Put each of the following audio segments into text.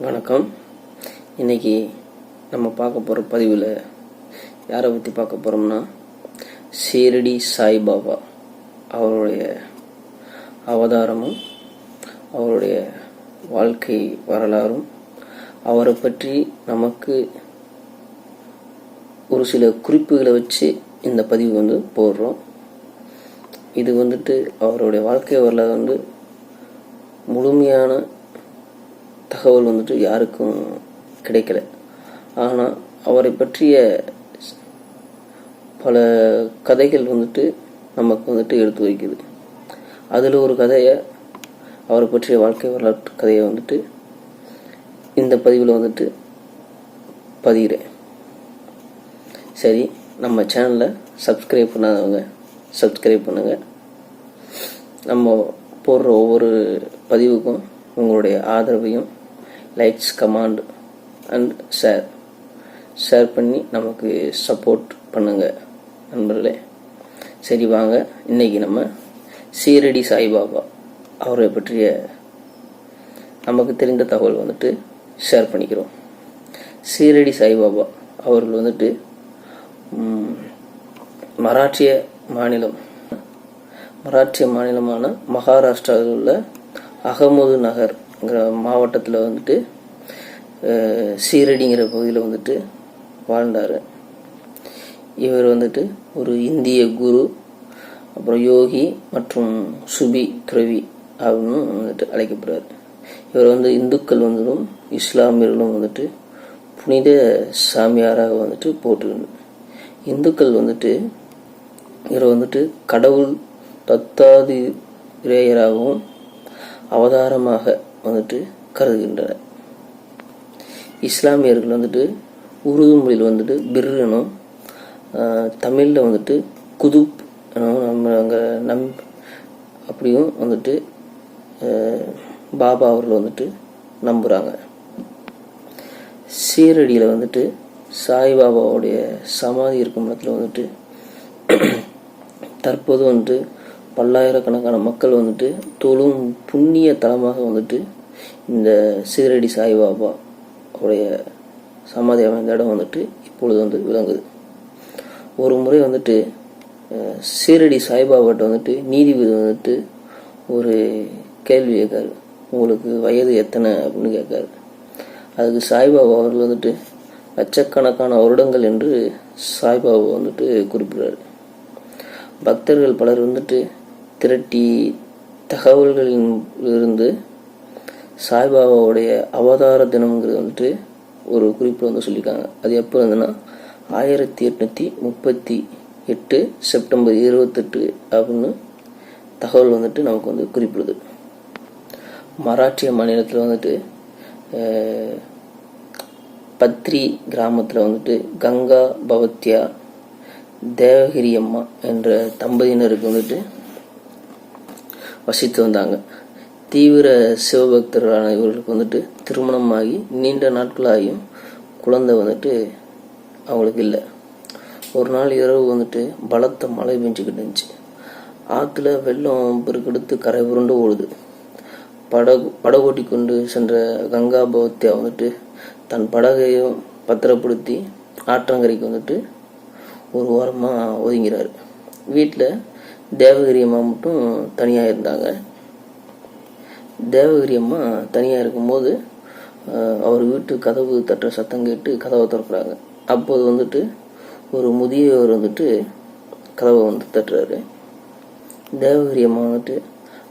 வணக்கம். இன்னைக்கு நம்ம பார்க்க போகிற பதிவில் யாரை பற்றி பார்க்க போகிறோம்னா சீரடி சாய்பாபா அவருடைய அவதாரமும் அவருடைய வாழ்க்கை வரலாறும் அவரை பற்றி நமக்கு ஒரு சில குறிப்புகளை வச்சு இந்த பதிவு வந்து போடுறோம். இது வந்துட்டு அவருடைய வாழ்க்கை வரலாறு வந்து முழுமையான தகவல் வந்துட்டு யாருக்கும் கிடைக்கல. ஆனால் அவரை பற்றிய பல கதைகள் வந்துட்டு நமக்கு வந்துட்டு எடுத்து வைக்குது. அதில் ஒரு கதையை அவரை பற்றிய வாழ்க்கை வரலாற்று கதையை வந்துட்டு இந்த பதிவில் வந்துட்டு பதிகிறேன். சரி நம்ம சேனலை சப்ஸ்கிரைப் பண்ணாதவங்க சப்ஸ்கிரைப் பண்ணுங்கள் நம்ம போடுற ஒவ்வொரு பதிவுக்கும் உங்களுடைய ஆதரவையும் likes comment and share share பண்ணி நமக்கு சப்போர்ட் பண்ணுங்க நண்பர்களே. சரி வாங்க இன்னைக்கு நம்ம சீரடி சாய்பாபா அவரை பற்றிய நமக்கு தெரிந்த தகவல் வந்துட்டு ஷேர் பண்ணிக்கிறோம். சீரடி சாய்பாபா அவர்கள் வந்துட்டு மராட்டிய மாநிலம் மராட்டிய மாநிலமான மகாராஷ்டிராவில் உள்ள அகமது நகர் மாவட்டத்தில் வந்துட்டு சீரடிங்கிற பகுதியில் வந்துட்டு வாழ்ந்தார். இவர் வந்துட்டு ஒரு இந்திய குரு அப்புறம் யோகி மற்றும் சுபி துறவி அப்படின்னு வந்துட்டு அழைக்கப்படுறார். இவர் வந்து இந்துக்கள் வந்துடும் இஸ்லாமியர்களும் வந்துட்டு புனித சாமியாராக வந்துட்டு போட்டு இந்துக்கள் வந்துட்டு இவர் வந்துட்டு கடவுள் தத்தாதிரேயராகவும் அவதாரமாக வந்துட்டு கருதுகின்றனர் இஸ்லாமியர்கள் வந்துட்டு உருது மொழியில் வந்துட்டு பிர்னும் தமிழில் வந்துட்டு குதுப் எனவும் நம்ம அங்கே நம் அப்படியும் வந்துட்டு பாபா அவர்கள் வந்துட்டு நம்புகிறாங்க சீரடியில் வந்துட்டு சாய்பாபாவுடைய சமாதி இருக்கும் இடத்துல வந்துட்டு தற்போது வந்துட்டு பல்லாயிரக்கணக்கான மக்கள் வந்துட்டு தொழும் புண்ணிய தலமாக வந்துட்டு இந்த சீரடி சாய்பாபா உடைய சமாதி அமைந்த இடம் வந்துட்டு இப்பொழுது வந்து விளங்குது. ஒரு முறை வந்துட்டு சீரடி சாய்பாபாட்ட வந்துட்டு நீதிபதி வந்துட்டு ஒரு கேள்வி கேட்காரு. உங்களுக்கு வயது எத்தனை? அப்படின்னு கேட்காரு. அதுக்கு சாய்பாபா அவர்கள் வந்துட்டு லட்சக்கணக்கான வருடங்கள் என்று சாய்பாபா வந்துட்டு குறிப்பிடுறாரு. பக்தர்கள் பலர் வந்துட்டு திரட்டி தகவல்களில் இருந்து சாய்பாபாவுடைய அவதார தினம்ங்கிறது வந்துட்டு ஒரு குறிப்பில் வந்து சொல்லியிருக்காங்க. அது எப்போ இருந்ததுன்னா ஆயிரத்தி எட்நூற்றி முப்பத்தி எட்டு செப்டம்பர் இருபத்தெட்டு அப்படின்னு தகவல் வந்துட்டு நமக்கு வந்து குறிப்பிடுது. மராட்டிய மாநிலத்தில் வந்துட்டு பத்ரி கிராமத்தில் வந்துட்டு கங்கா பவத்யா தேவகிரி அம்மா என்ற தம்பதியினருக்கு வந்துட்டு வசித்து வந்தாங்க தீவிர சிவபக்தர்களான இவர்களுக்கு வந்துட்டு திருமணமாகி நீண்ட நாட்களாகியும் குழந்தை வந்துட்டு அவங்களுக்கு இல்லை. ஒரு நாள் இரவு வந்துட்டு பலத்த மழை பெஞ்சுக்கிட்டு இருந்துச்சு. ஆற்றுல வெள்ளம் பெருக்கெடுத்து கரை புரண்டு ஓடுது. படகு படகோட்டி கொண்டு சென்ற கங்கா பவத்யா வந்துட்டு தன் படகையும் பத்திரப்படுத்தி ஆற்றங்கரைக்கு வந்துட்டு ஒரு வாரமாக ஒதுங்கிறாரு. வீட்டில் தேவகிரி அம்மா மட்டும் தனியாக இருந்தாங்க. தேவகிரி அம்மா தனியாக இருக்கும்போது அவர் வீட்டு கதவு தட்டுற சத்தம் கேட்டு கதவை திறக்கிறாங்க. அப்போது வந்துட்டு ஒரு முதியவர் வந்துட்டு கதவை வந்து தட்டுறாரு. தேவகிரி அம்மா வந்துட்டு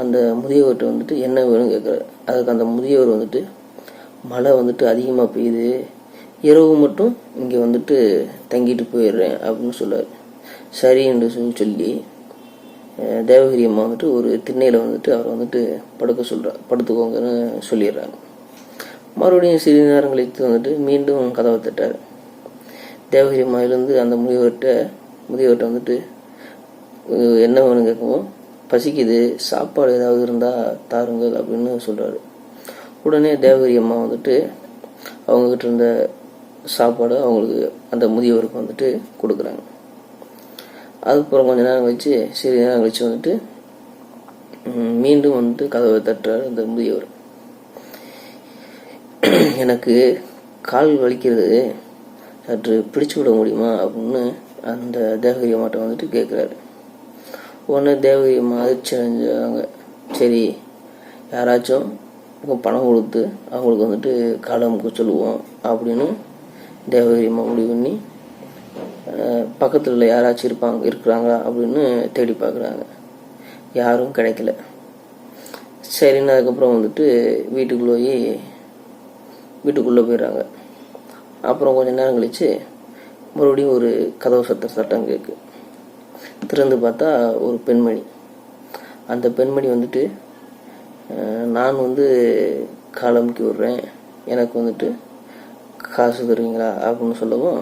அந்த முதியவர்கிட்ட வந்துட்டு என்ன வேணும்னு கேட்குறாரு. அதுக்கு அந்த முதியவர் வந்துட்டு மழை வந்துட்டு அதிகமாக பெய்யுது. இரவு மட்டும் இங்கே வந்துட்டு தங்கிட்டு போயிடுறேன் அப்படின்னு சொல்லுவார் சரி என்று சொல்லி சொல்லி தேவகிரி அம்மா வந்துட்டு ஒரு திண்ணையில் வந்துட்டு அவரை வந்துட்டு படுக்க சொல்கிறார் படுத்துக்கோங்கன்னு சொல்லிடுறாங்க. மறுபடியும் சிறிது நேரம் கழித்து வந்துட்டு மீண்டும் கதவை தட்டார். தேவகிரி அம்மாவிலேருந்து அந்த முதியவர்கிட்ட முதியவர்கிட்ட வந்துட்டு என்ன வேணும் கேட்கவும்? பசிக்குது சாப்பாடு ஏதாவது இருந்தால் தாருங்கள் அப்படின்னு சொல்கிறாரு உடனே தேவகிரி அம்மா வந்துட்டு அவங்கக்கிட்ட இருந்த சாப்பாடு அவங்களுக்கு அந்த முதியவருக்கு வந்துட்டு கொடுக்குறாங்க. அதுக்கப்புறம் கொஞ்ச நேரம் கழிச்சு சிறிது நேரம் கழிச்சு வந்துட்டு மீண்டும் வந்துட்டு கதவை தட்டுறாரு அந்த முதியவர். எனக்கு கால் வலிக்கிறது சற்று பிடிச்சு விட முடியுமா அப்படின்னு அந்த தேவகிரி அம்மாட்ட வந்துட்டு கேட்குறாரு உடனே தேவகிரி அம்மா அதிர்ச்சி அடைஞ்சாங்க. சரி யாராச்சும் பணம் கொடுத்து அவங்களுக்கு வந்துட்டு காலம் சொல்லுவோம் அப்படின்னு தேவகிரி அம்மா முடிவு பண்ணி பக்கத்தில் உள்ள யாராச்சும் இருப்பாங்க இருக்கிறாங்களா அப்படின்னு தேடி பார்க்குறாங்க. யாரும் கிடைக்கல. சரின்னு அதுக்கப்புறம் வந்துட்டு வீட்டுக்குள்ளே போய் வீட்டுக்குள்ளே போயிடுறாங்க. அப்புறம் கொஞ்ச நேரம் கழித்து மறுபடியும் ஒரு கதவு சத்த சட்டம் கேட்கு. திறந்து பார்த்தா ஒரு பெண்மணி. அந்த பெண்மணி வந்துட்டு நான் வந்து காலமுக்கி விடுறேன். எனக்கு வந்துட்டு காசு தருவீங்களா அப்படின்னு சொல்லவும்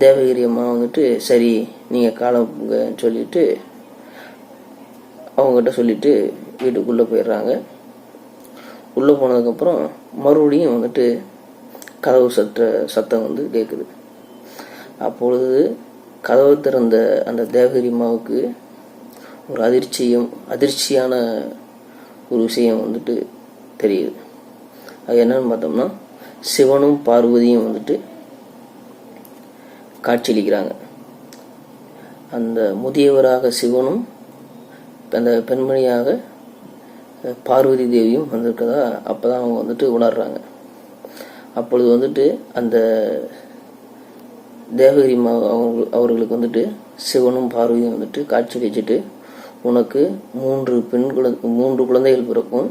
தேவகிரி அம்மா வந்துட்டு சரி நீங்கள் காலமுங்க சொல்லிட்டு அவங்ககிட்ட சொல்லிட்டு வீட்டுக்குள்ளே போயிடுறாங்க. உள்ளே போனதுக்கப்புறம் மறுபடியும் வந்துட்டு கதவு சத்த சத்தம் வந்து கேட்குது அப்பொழுது கதவு திறந்த அந்த தேவகிரி அம்மாவுக்கு ஒரு அதிர்ச்சியும் அதிர்ச்சியான ஒரு விஷயம் வந்துட்டு தெரியுது. அது என்னன்னு பார்த்தோம்னா சிவனும் பார்வதியும் வந்துட்டு காட்சியளிக்கிறாங்க. அந்த முதியவராக சிவனும் அந்த பெண்மணியாக பார்வதி தேவியும் வந்திருக்கதா அப்போ தான் அவங்க வந்துட்டு உணர்றாங்க. அப்பொழுது வந்துட்டு அந்த தேவகிரி மா அவங்க அவர்களுக்கு வந்துட்டு சிவனும் பார்வதியும் வந்துட்டு காட்சியளிச்சுட்டு உனக்கு மூன்று பெண் குழந்தை மூன்று குழந்தைகள் பிறக்கும்.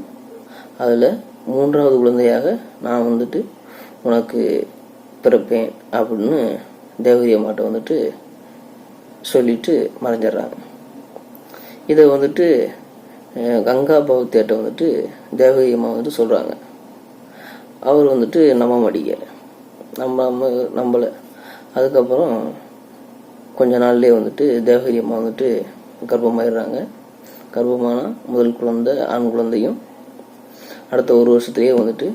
அதில் மூன்றாவது குழந்தையாக நான் வந்துட்டு உனக்கு பிறப்பேன். அப்படின்னு தேவகிரி அம்மாட்ட வந்துட்டு சொல்லிட்டு மறைஞ்சிடுறாங்க. இதை வந்துட்டு கங்கா பகவத்தியாட்ட வந்துட்டு தேவகி அம்மா வந்துட்டு சொல்கிறாங்க அவர் வந்துட்டு நம்ப மாட்டேங்க. நம்ம நம்பலை. அதுக்கப்புறம் கொஞ்ச நாள்லேயே வந்துட்டு தேவகிரி அம்மா வந்துட்டு கர்ப்பமாயிடுறாங்க. கர்ப்பமான முதல் குழந்தை ஆண் குழந்தையும் அடுத்த ஒரு வருஷத்துலேயே வந்துட்டு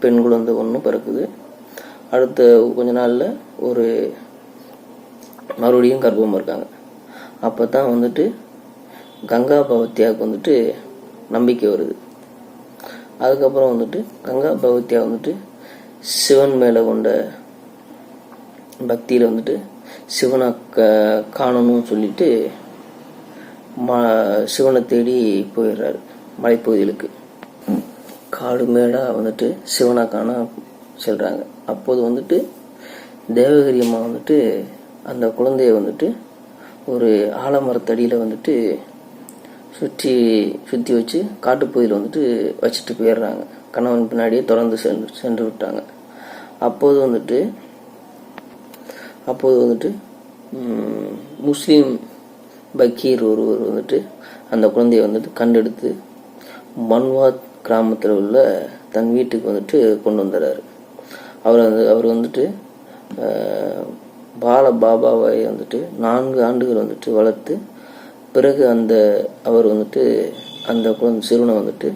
பெண் குழந்தை ஒன்றும் பிறக்குது. அடுத்த கொஞ்ச நாளில் ஒரு மறுபடியும் கர்ப்பமாக இருக்காங்க. அப்போ தான் வந்துட்டு கங்கா பகவத்தியாவுக்கு வந்துட்டு நம்பிக்கை வருது. அதுக்கப்புறம் வந்துட்டு கங்கா பகவத்தியா வந்துட்டு சிவன் மேலே கொண்ட பக்தியில் வந்துட்டு சிவனை க காணணும்னு சொல்லிட்டு ம சிவனை தேடி போயிடுறாரு மலைப்பகுதிகளுக்கு. காடு மேடாக வந்துட்டு சிவனை காண செல்கிறாங்க அப்போது வந்துட்டு தேவகிரி அம்மா வந்துட்டு அந்த குழந்தைய வந்துட்டு ஒரு ஆலமரத்தடியில் வந்துட்டு சுற்றி சுற்றி வச்சு காட்டுப்பகுதியில் வந்துட்டு வச்சுட்டு போயிடுறாங்க. கணவன் பின்னாடியே தொடர்ந்து சென்று சென்று விட்டாங்க. அப்போது வந்துட்டு அப்போது வந்துட்டு முஸ்லீம் பக்கீர் ஒருவர் வந்துட்டு அந்த குழந்தைய வந்துட்டு கண்டெடுத்து மன்வாத் கிராமத்தில் உள்ள தன் வீட்டுக்கு வந்துட்டு கொண்டு வந்துடுறாரு. அவர் வந்து அவர் வந்துட்டு பால பாபாவை வந்துட்டு நான்கு ஆண்டுகள் வந்துட்டு வளர்த்து பிறகு அந்த அவர் வந்துட்டு அந்த குழந்தை சிறுவனை வந்துட்டு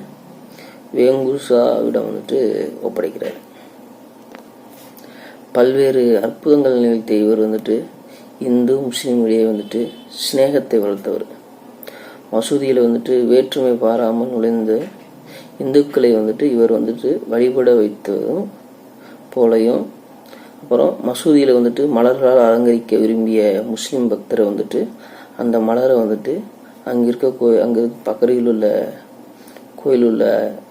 வேங்குசாவிடம் வந்துட்டு ஒப்படைக்கிறார். பல்வேறு அற்புதங்கள் நிகழ்த்திய இவர் வந்துட்டு இந்து முஸ்லீம் இடையே வந்துட்டு சிநேகத்தை வளர்த்தவர். மசூதியில் வந்துட்டு வேற்றுமை பாராமல் நுழைந்த இந்துக்களை வந்துட்டு இவர் வந்துட்டு வழிபட வைத்ததும் போலையும் அப்புறம் மசூதியில் வந்துட்டு மலர்களால் அலங்கரிக்க விரும்பிய முஸ்லீம் பக்தரை வந்துட்டு அந்த மலரை வந்துட்டு அங்கே இருக்க கோ அங்கே பக்கத்தில் உள்ள கோயில் உள்ள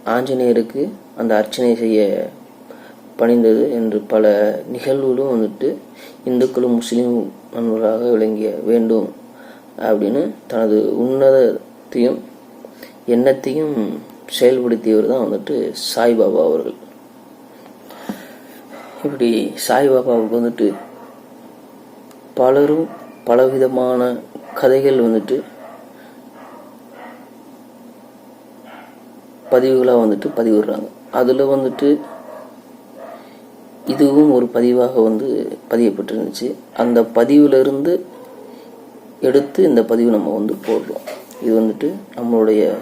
ஆஞ்சநேயருக்கு அந்த அர்ச்சனை செய்ய பணிந்தது என்று பல நிகழ்வுகளும் வந்துட்டு இந்துக்களும் முஸ்லீம் நண்பர்களாக விளங்கிய வேண்டும் அப்படின்னு தனது உன்னதத்தையும் எண்ணத்தையும் செயல்படுத்தியவர் தான் வந்துட்டு சாய்பாபா அவர்கள். இப்படி சாய்பாபாவுக்கு வந்துட்டு பலரும் பலவிதமான கதைகள் வந்துட்டு பதிவுகளாக வந்துட்டு பதிவிடுறாங்க. அதில் வந்துட்டு இதுவும் ஒரு பதிவாக வந்து பதியப்பட்டிருந்துச்சு. அந்த பதிவிலிருந்து எடுத்து இந்த பதிவு நம்ம வந்து போடுறோம். இது வந்துட்டு நம்மளுடைய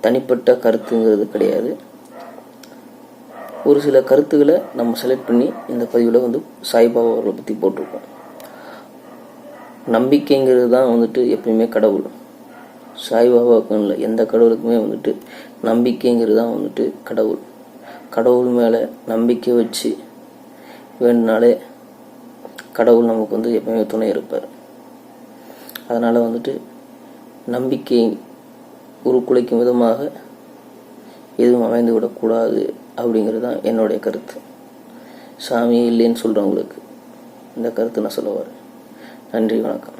தனிப்பட்ட கருத்துங்கிறது கிடையாது. ஒரு சில கருத்துக்களை நம்ம செலக்ட் பண்ணி இந்த பதிவில் வந்து சாய்பாபா அவர்களை பற்றி போட்டிருக்கோம். நம்பிக்கைங்கிறது தான் வந்துட்டு எப்பயுமே கடவுள். சாய்பாபாவுக்கும் இல்லை எந்த கடவுளுக்குமே வந்துட்டு நம்பிக்கைங்கிறது தான் வந்துட்டு கடவுள். கடவுள் மேலே நம்பிக்கை வச்சு வேணுனாலே கடவுள் நமக்கு வந்து எப்பயுமே துணை இருப்பார். அதனால் வந்துட்டு நம்பிக்கை உருக்குலைக்கும் விதமாக எதுவும் அமைந்து விடக்கூடாது அப்படிங்கிறது தான் என்னுடைய கருத்து. சாமி இல்லைன்னு சொல்கிறவங்களுக்கு இந்த கருத்து நான் சொல்ல வரேன். நன்றி வணக்கம்.